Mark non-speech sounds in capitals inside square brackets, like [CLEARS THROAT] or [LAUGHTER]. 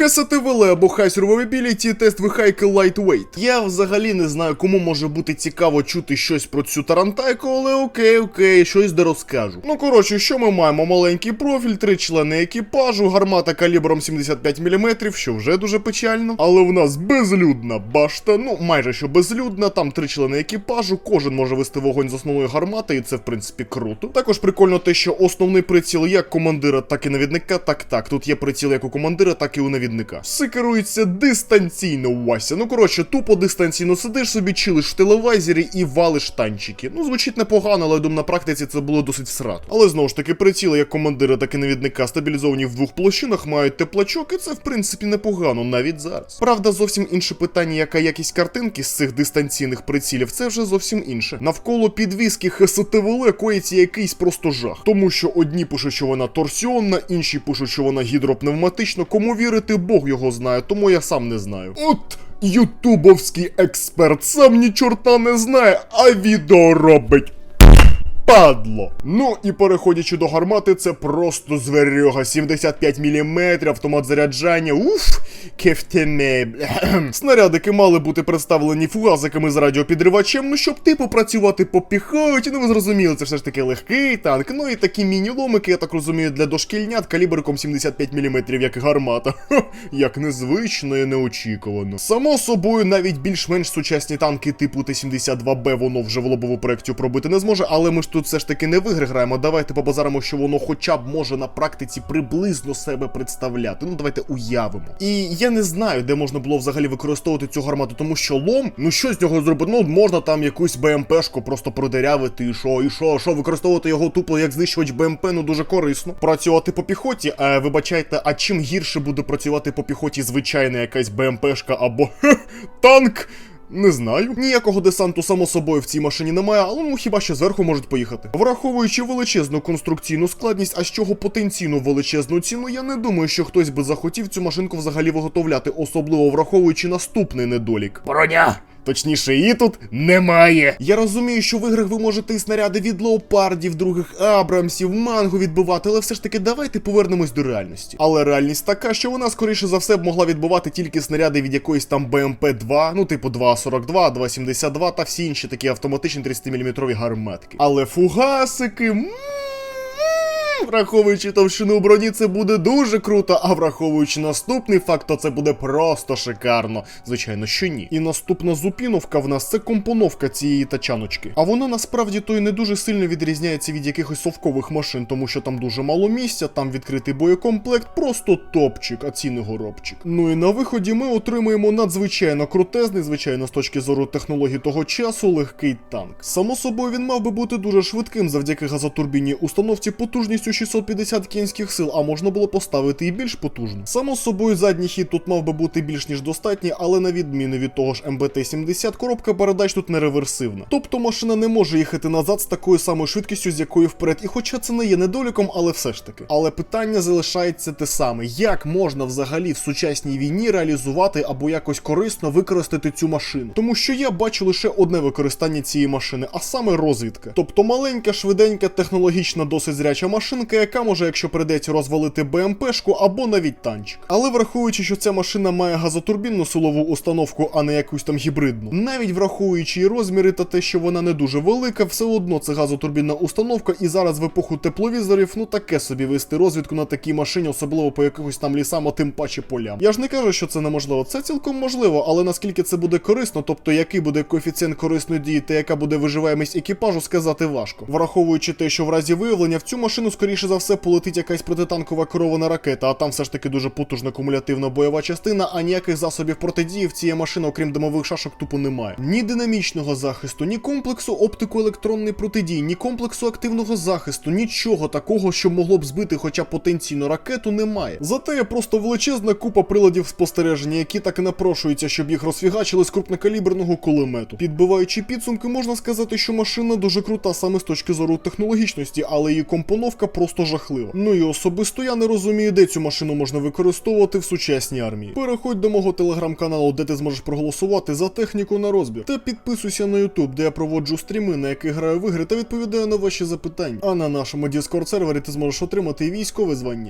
ХСТВЛ або High Survivability тест вихайки Lightweight. Я взагалі не знаю, кому може бути цікаво чути щось про цю тарантайку, але окей, окей, щось де розкажу. Ну коротше, що ми маємо? Маленький профіль, три члени екіпажу, гармата калібром 75 мм, що вже дуже печально. Але в нас безлюдна башта, ну майже що безлюдна, там три члени екіпажу, кожен може вести вогонь з основної гармати, і це в принципі круто. Також прикольно те, що основний приціл як командира, так і навідника. Так, так, тут є приціл як у командира, так і у навідника. Все керується дистанційно, Вася. Ну коротше, тупо дистанційно сидиш собі, чилиш в телевайзері і валиш танчики. Ну, звучить непогано, але я думаю, на практиці це було досить всрато. Але знову ж таки, приціли як командира, так і навідника стабілізовані в двох площинах, мають теплачок, і це в принципі непогано навіть зараз. Правда, зовсім інше питання, яка якість картинки з цих дистанційних прицілів, це вже зовсім інше. Навколо підвіски ХСТВЛ коїться якийсь просто жах. Тому що одні пишуть, що вона торсіонна, інші пишуть, що вона гідропневматична. Кому вірити, Бог його знає, тому я сам не знаю. От. Ютубовський експерт сам ні чорта не знає, а відео робить. Падло. Ну і переходячи до гармати, це просто зверьога. 75 мм, автомат заряджання. Уф, кефтеме. [CLEARS THROAT] Снарядики мали бути представлені фугазиками з радіопідривачем, ну щоб типу працювати по піхоті. Ну ви зрозуміли, це все ж таки легкий танк. Ну і такі міні-ломики, я так розумію, для дошкільнят калібриком 75 мм, як гармата. [LAUGHS] Ха, як незвично і неочікувано. Само собою, навіть більш-менш сучасні танки типу Т-72Б воно вже в лобову проекцію пробити не зможе, але ми ж тут все ж таки не в ігри граємо. Давайте побазаримо, що воно хоча б може на практиці приблизно себе представляти. Ну давайте уявимо. І я не знаю, де можна було взагалі використовувати цю гармату, тому що лом, ну що з нього зробити? Ну можна там якусь БМПшку просто продерявити, і що, і що, що використовувати його тупо як знищувач БМП, ну дуже корисно. Працювати по піхоті, е, вибачайте, а чим гірше буде працювати по піхоті звичайна якась БМПшка або [LAUGHS] танк? Не знаю. Ніякого десанту, само собою, в цій машині немає, але ну хіба що зверху можуть поїхати. Враховуючи величезну конструкційну складність, а з чого потенційну величезну ціну, я не думаю, що хтось би захотів цю машинку взагалі виготовляти, особливо враховуючи наступний недолік. Броня! Точніше, її тут немає. Я розумію, що в іграх ви можете і снаряди від леопардів, других абрамсів, манго відбивати, але все ж таки давайте повернемось до реальності. Але реальність така, що вона скоріше за все б могла відбивати тільки снаряди від якоїсь там БМП-2, ну типу 2.42, 2.72 та всі інші такі автоматичні 30-мм гарматки. Але фугасики. Враховуючи товщину броні, це буде дуже круто, а враховуючи наступний факт, то це буде просто шикарно. Звичайно, що ні. І наступна зупіновка в нас це компоновка цієї тачаночки. А вона насправді то й не дуже сильно відрізняється від якихось совкових машин, тому що там дуже мало місця, там відкритий боєкомплект, просто топчик, а ціни горобчик. Ну і на виході ми отримуємо надзвичайно крутезний, звичайно, з точки зору технологій того часу, легкий танк. Само собою він мав би бути дуже швидким завдяки газотурбінній установці потужністю 650 кінських сил, а можна було поставити і більш потужно. Само собою, задній хід тут мав би бути більш ніж достатній, але на відміну від того ж МБТ-70, коробка передач тут не реверсивна. Тобто машина не може їхати назад з такою самою швидкістю, з якою вперед. І хоча це не є недоліком, але все ж таки. Але питання залишається те саме: як можна взагалі в сучасній війні реалізувати або якось корисно використати цю машину? Тому що я бачу лише одне використання цієї машини, а саме розвідка. Тобто маленька, швиденька, технологічна, досить зряча машинка, яка може, якщо придеться, розвалити БМПшку або навіть танчик. Але враховуючи, що ця машина має газотурбінну силову установку, а не якусь там гібридну, навіть враховуючи її розміри та те, що вона не дуже велика, все одно це газотурбінна установка, і зараз в епоху тепловізорів, ну таке собі вести розвідку на такій машині, особливо по якихось там лісам, а тим паче полям. Я ж не кажу, що це неможливо. Це цілком можливо, але наскільки це буде корисно, тобто який буде коефіцієнт корисної дії та яка буде виживаємість екіпажу, сказати важко. Враховуючи те, що в разі виявлення в цю машину скоріше за все полетить якась протитанкова керована ракета, а там все ж таки дуже потужна кумулятивна бойова частина, а ніяких засобів протидії в цієї машини, окрім димових шашок, тупо немає. Ні динамічного захисту, ні комплексу оптико-електронної протидії, ні комплексу активного захисту, нічого такого, що могло б збити хоча б потенційно ракету, немає. Зате є просто величезна купа приладів спостереження, які так і напрошуються, щоб їх розфігачили з крупнокаліберного кулемету. Підбиваючи підсумки, можна сказати, що машина дуже крута саме з точки зору технологічності, але її компоновка просто жахлива. Ну і особисто я не розумію, де цю машину можна використовувати в сучасній армії. Переходь до мого телеграм-каналу, де ти зможеш проголосувати за техніку на розбір. Та підписуйся на YouTube, де я проводжу стріми, на яких граю в ігри та відповідаю на ваші запитання. А на нашому Discord сервері ти зможеш отримати і військове звання.